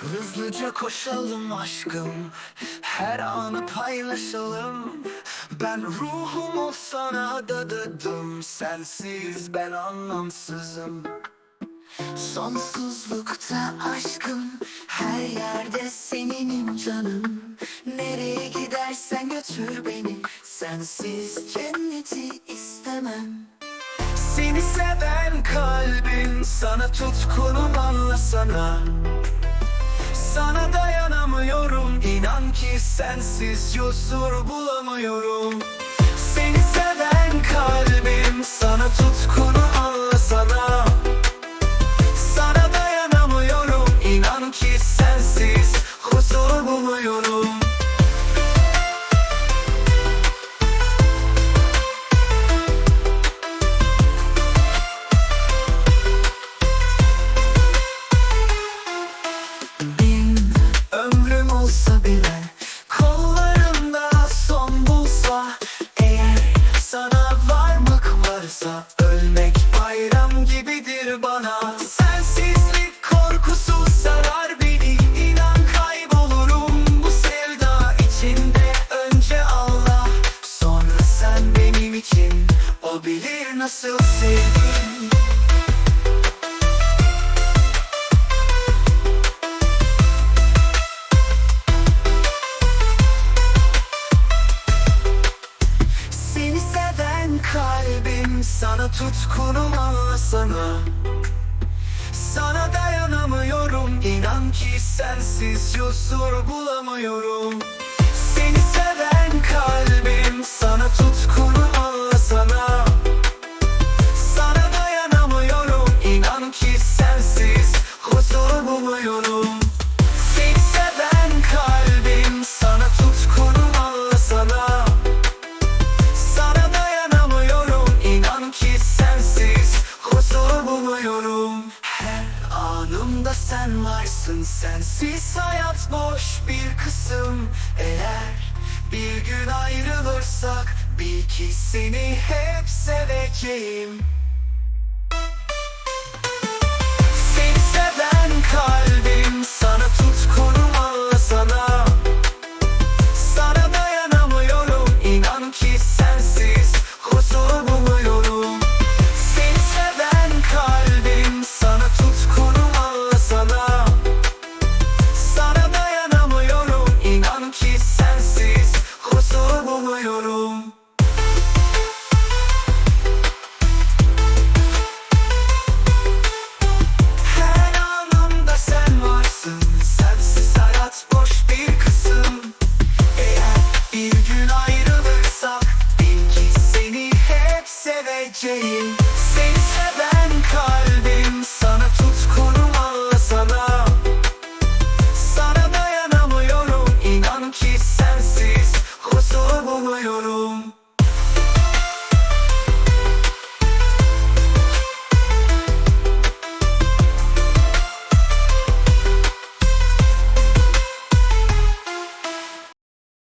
Hızlıca koşalım aşkım. Her anı paylaşalım. Ben ruhumu sana adadım Sensiz ben anlamsızım. Sonsuzlukta aşkım. Her yerde seninim canım. Nereye gidersen götür beni. Sensiz cenneti istemem. Seni seven kalbin Sana tutkunum anlasana sana dayanamıyorum. İnan ki sensiz huzur bulamıyorum. Seni seven kalbim Sana tutkunu anlasana. Sana dayanamıyorum. İnan ki sensiz huzur buluyorum sana varmak varsa Ölmek bayram gibidir bana. Sensizlik korkusu sarar beni İnan kaybolurum bu sevda içinde. Önce Allah sonra sen benim için. O bilir nasıl sevdim tutkunum anlasana Sana dayanamıyorum. İnan ki sensiz huzur bulamıyorum sen varsın sensiz. Hayat boş bir kısım. Eğer bir gün ayrılırsak bil ki seni hep seveceğim seventeen. Sing